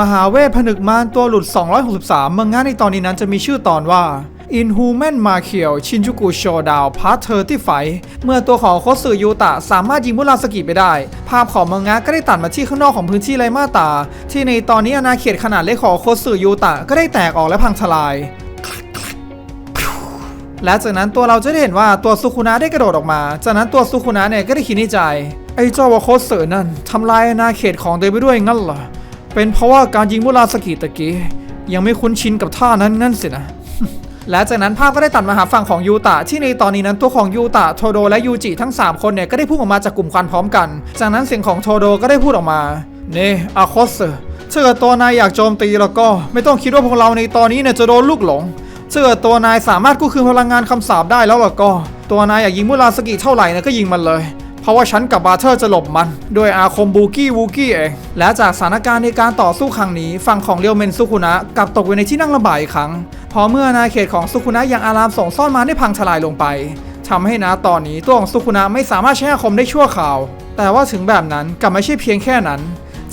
มหาเวทผนึกมารตัวหลุด 263 มังงะในตอนนี้นั้นจะมีชื่อตอนว่า Inhuman m a k i o ชินจูกุโชดาวพาร์ทเธอที่ไฟเมื่อตัวของโคสึยูตะสามารถยิงมุราสกิไปได้ ภาพของมังงะก็ได้ตัดมาที่ข้างนอกของพื้นที่ไรมาตา ที่ในตอนนี้อาณาเขตขนาดเล็กของโคสึยูตะก็ได้แตกออกและพังทลาย และจากนั้นตัวเราจะได้เห็นว่าตัวซุคุนะได้กระโดดออกมา จากนั้นตัวซุคุนะเนี่ยก็ได้คิดในใจ ไอ้เจ้าวาโคสึนั่นทำลายอาณาเขตของตัวเอไปด้วยงั้นเหรอ เป็นเพราะว่าการยิงมุราสกิตะกี้ยังไม่คุ้นชินกับท่านั้นงั้นสินะและจากนั้นภาพก็ได้ตัดมาหาฝั่งของยูตะที่ในตอนนี้นั้นตัวของยูตะโทโดและยูจิทั้ง 3 คนเนี่ยก็ได้พุ่งออกมาจากกลุ่มควันพร้อมกัน จากนั้นเสียงของโทโดก็ได้พูดออกมา เนอาโคสถ้าเกิดตัวนายอยากโจมตีแล้วก็ไม่ต้องคิดว่าพวกเราในตอนนี้เนี่ยจะโดนลูกหลงถ้าเกิดตัวนายสามารถกู้คืนพลังงานคำสาปได้แล้วล่ะก็ ตัวนายอยากยิงมุราสกิเท่าไหร่นะก็ยิงมันเลย เพราะว่าฉันกับ บาเทอร์จะหลบมัน ด้วยอาคมบูกี้วูกี้เอง และจากสถานการณ์ในการต่อสู้ครั้งนี้ ฝั่งของเรียวเมนซุคุนะกลับตกอยู่ในที่นั่งลำบากอีกครั้ง พอเมื่อนาเขตของซุคุนะยังอารามส่งซ่อนมาได้พังทลายลงไปทำให้นาตอนนี้ตัวของซุคุนะไม่สามารถใช้อาคมได้ชั่วคราว แต่ว่าถึงแบบนั้นกลับไม่ใช่เพียงแค่นั้น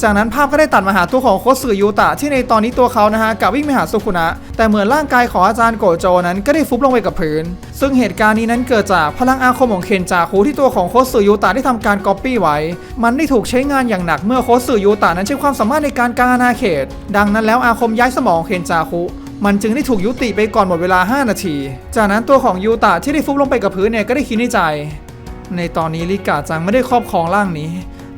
จากนั้นภาพก็ได้ตัดมาหาตัวของโคสึยูตะที่ในตอนนี้ตัวเขานะฮะกลับวิ่งไปหาซุคุนะ แต่เหมือนร่างกายของอาจารย์โกโจนั้นก็ได้ฟุบลงไปกับพื้น ซึ่งเหตุการณ์นี้นั้นเกิดจากพลังอาคมของเคนจาคุที่ตัวของโคสึยูตะได้ทำการก๊อปปี้ไว้ มันได้ถูกใช้งานอย่างหนักเมื่อโคสึยูตะนั้นใช้ความสามารถในการกางอาณาเขต ดังนั้นแล้วอาคมย้ายสมองของเคนจาคุมันจึงได้ถูกยุติไปก่อนหมดเวลา 5 นาที จากนั้นตัวของยูตะที่ได้ฟุบลงไปกับพื้นเนี่ยก็ได้คิดในใจ ในตอนนี้ลิกาจังไม่ได้ครอบครองร่างนี้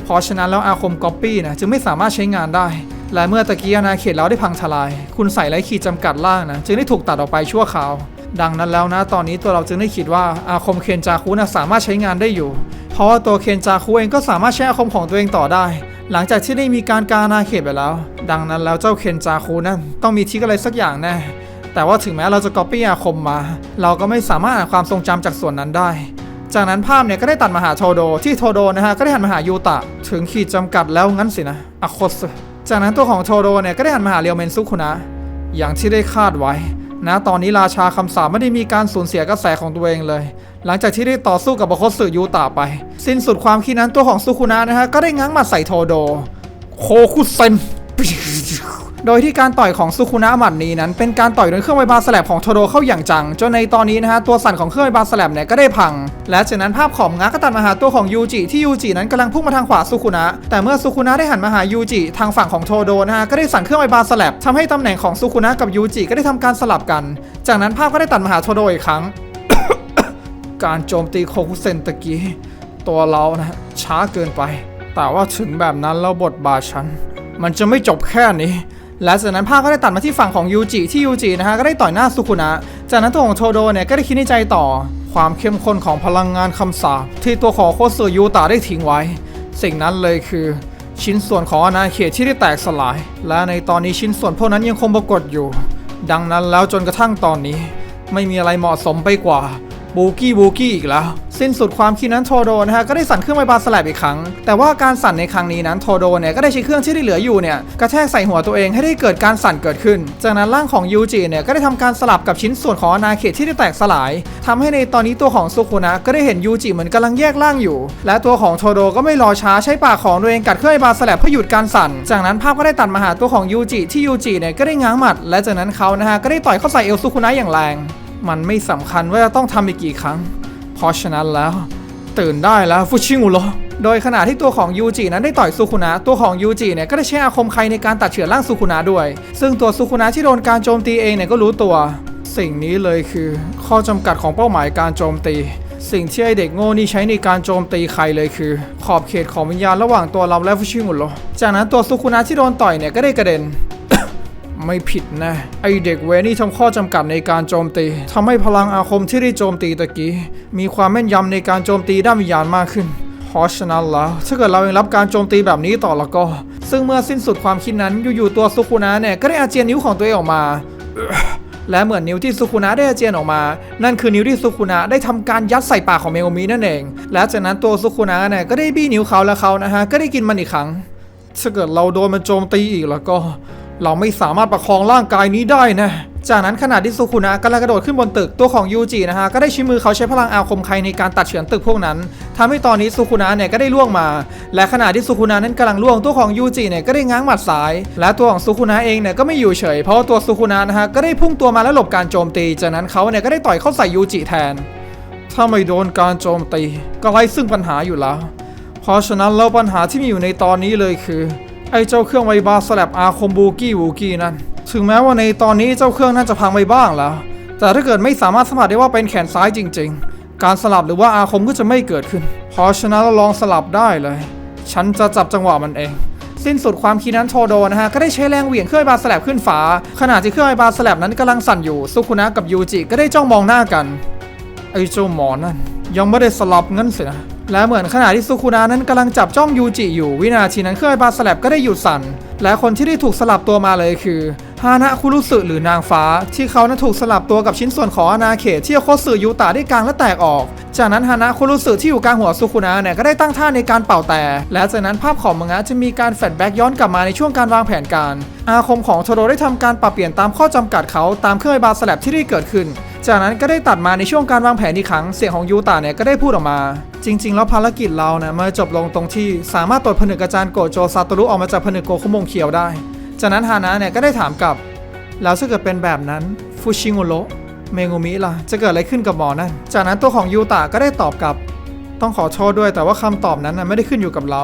เพราะฉะนั้นแล้วอาคมก๊อปปี้นะจึงไม่สามารถใช้งานได้ และเมื่อตะกี้อาณาเขตเราได้พังทลาย คุณใส่ไร้ขีดจำกัดล่างนะจึงได้ถูกตัดออกไปชั่วคราว ดังนั้นแล้วนะตอนนี้ตัวเราจึงได้คิดว่าอาคมเคนจาคุนะสามารถใช้งานได้อยู่ เพราะว่าตัวเคนจาคุเองก็สามารถใช้อาคมของตัวเองต่อได้ หลังจากที่ได้มีการกาอาณาเขตไปแล้ว ดังนั้นแล้วเจ้าเคนจาคุนั่นต้องมีทิกอะไรสักอย่างแน่แต่ว่าถึงแม้เราจะก๊อปปี้อาคมมา เราก็ไม่สามารถอ่านความทรงจำจากส่วนนั้นได้ จากนั้นภาพเนี่ยก็ได้ตัดมาหาโทโด ที่โทโดนะฮะก็ได้หันมาหายูตะ ถึงขีดจำกัดแล้วงั้นสินะอะโคสจากนั้นตัวของโทโดเนี่ยก็ได้หันมาหาเรียวเมนซุคุนะ อย่างที่ได้คาดไว้ นะตอนนี้ราชาคำสาปไม่ได้มีการสูญเสียกระแสของตัวเองเลย หลังจากที่ได้ต่อสู้กับอะโคสึยูตะไป สิ้นสุดความคิดนั้นตัวของซุคุนะนะฮะก็ได้ง้างมัดใส่โทโด โคคุเซน โดยที่การต่อยของซุคุนะหมัดนี้นั้นเป็นการต่อยโดยเครื่องไฟบาสแลบของโทโดเข้าอย่างจัง จนในตอนนี้นะฮะตัวสั่นของเครื่องไฟบาสแลบเนี่ยก็ได้พัง และจากนั้นภาพของงาก็ตัดมาหาตัวของยูจิที่ยูจินั้นกำลังพุ่งมาทางขวาซุคุนะแต่เมื่อซุคุนะได้หันมาหายูจิทางฝั่งของโทโดนะฮะก็ได้สั่นเครื่องไฟบาสแลบทำให้ตำแหน่งของซุคุนะกับยูจิก็ได้ทำการสลับกัน จากนั้นภาพก็ได้ตัดมาหาโทโดอีกครั้ง การโจมตีโคคุเซนตะกี้ตัวเรานะช้าเกินไป แต่ว่าถึงแบบนั้นแล้วบทบาทฉัน มันจะไม่จบแค่นี้ และจากนั้นภาพก็ได้ตัดมาที่ฝั่งของยูจิที่ยูจินะฮะก็ได้ต่อยหน้าซุคุนะ จากนั้นตัวของโทโดเนี่ยก็ได้คิดในใจต่อ ความเข้มข้นของพลังงานคำสาปที่ตัวของโคสึยูตะได้ทิ้งไว้ สิ่งนั้นเลยคือชิ้นส่วนของอาณาเขตที่ได้แตกสลาย และในตอนนี้ชิ้นส่วนพวกนั้นยังคงปรากฏอยู่ ดังนั้นแล้วจนกระทั่งตอนนี้ ไม่มีอะไรเหมาะสมไปกว่า บูกี้บูกี้อีกแล้ว สิ้นสุดความคิดนั้นโทโดนะฮะก็ได้สั่นเครื่องไฟบาสแลบอีกครั้ง แต่ว่าการสั่นในครั้งนี้นั้นโทโดเนี่ยก็ได้ใช้เครื่องที่ได้เหลืออยู่เนี่ยกระแทกใส่หัวตัวเองให้ได้เกิดการสั่นเกิดขึ้น จากนั้นร่างของยูจิเนี่ยก็ได้ทำการสลับกับชิ้นส่วนของอาณาเขตที่ได้แตกสลายทำให้ในตอนนี้ตัวของซุคุนะก็ได้เห็นยูจิเหมือนกำลังแยกร่างอยู่ และตัวของโทโดก็ไม่รอช้าใช้ปากของตัวเองกัดเครื่องไฟบาสแลบเพื่อหยุดการสั่น จากนั้นภาพก็ได้ตัดมาหาตัวของยูจิที่ยูจิเนี่ยก็ได้ง้างหมัด และจากนั้นเขานะฮะก็ได้ต่อยเข้าใส่เอลซุคุนะอย่างแรง มันไม่สำคัญว่าจะต้องทำอีกกี่ครั้ง เพราะฉะนั้นแล้ว ตื่นได้แล้วฟุชิงุโรโดยขณะที่ตัวของยูจินั้นได้ต่อยซูคุนะ ตัวของยูจิเนี่ยก็ได้ใช้อาคมไครในการตัดเฉือนร่างซูคุนะด้วย ซึ่งตัวซูคุนะที่โดนการโจมตีเองเนี่ยก็รู้ตัว สิ่งนี้เลยคือ ข้อจำกัดของเป้าหมายการโจมตี สิ่งที่ไอเด็กโง่นี่ใช้ในการโจมตีใครเลยคือ ขอบเขตของวิญญาณระหว่างตัวเราและฟุชิงุโรจากนั้นตัวซูคุนะที่โดนต่อยเนี่ยก็ได้กระเด็น ไม่ผิดนะ ไอเด็กเวนี่ทำข้อจำกัดในการโจมตีทำให้พลังอาคมที่ได้โจมตีตะกี้ มีความแม่นยำในการโจมตีด้านวิญญาณมากขึ้นเพราะฉะนั้นแล้วถ้าเกิดเรายังรับการโจมตีแบบนี้ต่อแล้วก็ ซึ่งเมื่อสิ้นสุดความคิดนั้นอยู่ๆตัวซุคุนะเนี่ยก็ได้อาเจียนนิ้วของตัวเองออกมา และเหมือนนิ้วที่ซุคุนะได้อาเจียนออกมา นั่นคือนิ้วที่ซุคุนะได้ทำการยัดใส่ปากของเมโอมินั่นเอง และจากนั้นตัวซุคุนะเนี่ยก็ได้บี้นิ้วเขาและเขานะฮะก็ได้กินมันอีกครั้งถ้าเกิดเราโดนมันโจมตีอีกแล้วก็ เราไม่สามารถประคองร่างกายนี้ได้นะ จากนั้นขณะที่สุคุนะกำลังกระโดดขึ้นบนตึกตัวของยูจินะฮะก็ได้ใช้มือเขาใช้พลังอาคมไคในการตัดเฉือนตึกพวกนั้นทำให้ตอนนี้สุคุนะเนี่ยก็ได้ล่วงมา และขณะที่สุคุนะนั้นกำลังล่วงตัวของยูจิเนี่ยก็ได้ง้างหมัดซ้าย และตัวของสุคุนะเองเนี่ยก็ไม่อยู่เฉย เพราะตัวสุคุนะนะฮะก็ได้พุ่งตัวมาแล้วหลบการโจมตี จากนั้นเขาเนี่ยก็ได้ต่อยเข้าใส่ยูจิแทน ถ้าไม่โดนการโจมตี ก็ไร้ซึ่งปัญหาอยู่แล้ว เพราะฉะนั้นแล้วปัญหาที่มีอยู่ในตอนนี้เลยคือ ไอ้เจ้าเครื่องไวบาสลับอาคมบูกี้วูกี้นั่นถึงแม้ว่าในตอนนี้เจ้าเครื่องน่าจะพังไปบ้างแล้ว แต่ถ้าเกิดไม่สามารถสัมผัสได้ว่าเป็นแขนซ้ายจริง ๆ การสลับหรือว่าอาคมก็จะไม่เกิดขึ้น เพราะฉะนั้นเราลองสลับได้เลย ฉันจะจับจังหวะมันเอง สิ้นสุดความคิดนั้นโทโดนะฮะ ก็ได้ใช้แรงเหวี่ยงเครื่องไฟบาสลับขึ้นฟ้าขณะที่เครื่องไฟบาสลับนั้นกำลังสั่นอยู่ซุคุนะกับยูจิก็ได้จ้องมองหน้ากัน ไอ้เจ้าหมอนั่นยังไม่ได้สลับงั้นสินะ และเหมือนขณะที่ซุคุนานั้นกำลังจับจ้องยูจิอยู่ วินาทีนั้นเครื่องไฟบาสลับก็ได้หยุดสั่น และคนที่ได้ถูกสลับตัวมาเลยคือฮานะคุรุสึหรือนางฟ้า ที่เขานั้นถูกสลับตัวกับชิ้นส่วนของอาณาเขตที่โคสึยูตะได้กลางและแตกออก จากนั้นฮานะคุรุสึที่อยู่กลางหัวซุคุนะเนี่ยก็ได้ตั้งท่าในการเป่าแต่ และจากนั้นภาพของมังงะจะมีการแฟลชแบ็กย้อนกลับมาในช่วงการวางแผนการ อาคมของโทโดได้ทำการปรับเปลี่ยนตามข้อจำกัดเขาตามเครื่องไฟบาสลับที่ได้เกิดขึ้น จากนั้นก็ได้ตัดมาในช่วงการวางแผนอีกครั้งเสียงของยูตะเนี่ยก็ได้พูดออกมา จริง ๆ แล้วภารกิจเราเนี่ยมาจบลงตรงที่สามารถตรวจผนึกอาจารย์โกโจซาโตรุออกมาจากผนึกโกคุมงเขียวได้ จากนั้นฮานะเนี่ยก็ได้ถามกลับ แล้วถ้าเกิดเป็นแบบนั้นฟูชิงุโรเมงุมิล่ะจะเกิดอะไรขึ้นกับหมอนั่นจากนั้นตัวของยูตะก็ได้ตอบกลับ ต้องขอโทษด้วยแต่ว่าคำตอบนั้นนะไม่ได้ขึ้นอยู่กับเรา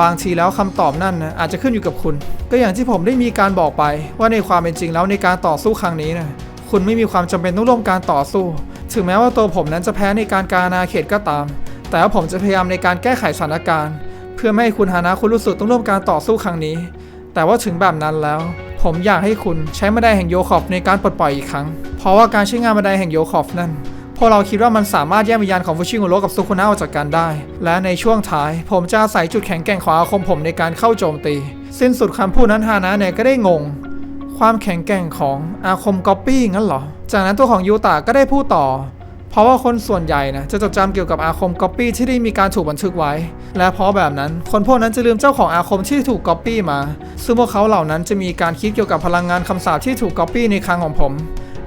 บางทีแล้วคำตอบนั่นนะอาจจะขึ้นอยู่กับคุณ ก็อย่างที่ผมได้มีการบอกไปว่าในความเป็นจริงแล้วในการต่อสู้ครั้งนี้นะ คุณไม่มีความจำเป็นต้องร่วมการต่อสู้ ถึงแม้ว่าตัวผมนั้นจะแพ้ในการการอาณาเขตก็ตาม แต่ว่าผมจะพยายามในการแก้ไขสถานการณ์ เพื่อไม่ให้คุณฮานะคุณรู้สึกต้องร่วมการต่อสู้ครั้งนี้ แต่ว่าถึงแบบนั้นแล้ว ผมอยากให้คุณใช้บันไดแห่งโยคอฟในการปลดปล่อยอีกครั้ง เพราะว่าการใช้งานบันไดแห่งโยคอฟนั่นพวกเราคิดว่ามันสามารถแยกวิญญาณของฟูชิโงโรกับซุคุนะออกจากกันได้ และในช่วงท้าย ผมจะอาศัยจุดแข็งแกร่งของอาคมผมในการเข้าโจมตี สิ้นสุดคำพูดนั้นฮานะเนี่ยก็ได้งง ความแข็งแกร่งของอาคมก๊อปปี้งั้นเหรอ จากนั้นตัวของยูตะก็ได้พูดต่อ เพราะว่าคนส่วนใหญ่นะจะจดจำเกี่ยวกับอาคมก๊อปปี้ที่ได้มีการถูกบันทึกไว้ และเพราะแบบนั้น คนพวกนั้นจะลืมเจ้าของอาคมที่ถูกก๊อปปี้มา ซึ่งพวกเขาเหล่านั้นจะมีการคิดเกี่ยวกับพลังงานคำสาปที่ถูกก๊อปปี้ในครั้งของผม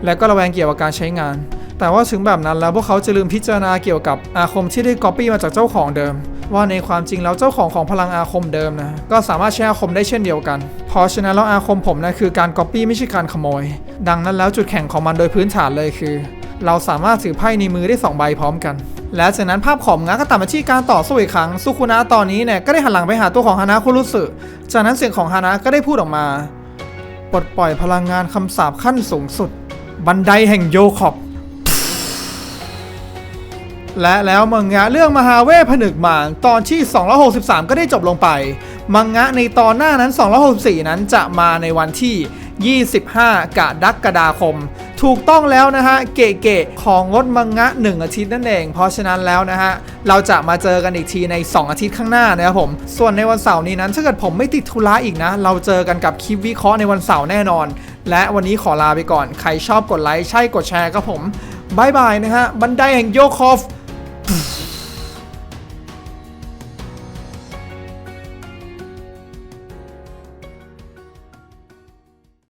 และก็ระแวงเกี่ยวกับการใช้งาน แต่ว่าถึงแบบนั้นแล้วพวกเขาจะลืมพิจารณาเกี่ยวกับอาคมที่ได้ก๊อปปี้มาจากเจ้าของเดิม ว่าในความจริงแล้วเจ้าของของพลังอาคมเดิมนะก็สามารถใช้อาคมได้เช่นเดียวกัน เพราะฉะนั้นแล้วอาคมผมนะคือการก๊อปปี้ไม่ใช่การขโมย ดังนั้นแล้วจุดแข็งของมันโดยพื้นฐานเลยคือ เราสามารถถือไพ่ในมือได้สองใบพร้อมกัน และจากนั้นภาพของงะก็ตัดมาที่การต่อสู้อีกครั้งซุคุนะตอนนี้เนี่ยก็ได้หันหลังไปหาตัวของฮานะคุรุสึจากนั้นเสียงของฮานะก็ได้พูดออกมา ปลดปล่อยพลังงานคำสาปขั้นสูงสุด บันไดแห่งโยคอบ และแล้วมังงะเรื่องมหาเวทผนึกหมานตอนที่ 263 ก็ได้จบลงไป มังงะในตอนหน้านั้น 264 นั้นจะมาในวันที่ 25 กรกฎาคม ถูกต้องแล้วนะฮะ เก๋ๆของงดมังงะ 1 อาทิตย์นั่นเอง เพราะฉะนั้นแล้วนะฮะ เราจะมาเจอกันอีกทีใน 2 อาทิตย์ข้างหน้านะครับผม ส่วนในวันเสาร์นี้นั้นถ้าเกิดผมไม่ติดธุระอีกนะ เราเจอกันกับคลิปวิเคราะห์ในวันเสาร์แน่นอน และวันนี้ขอลาไปก่อน ใครชอบกดไลค์ใช่กดแชร์ครับผมบายบายนะฮะ บันไดแห่งโยคอฟ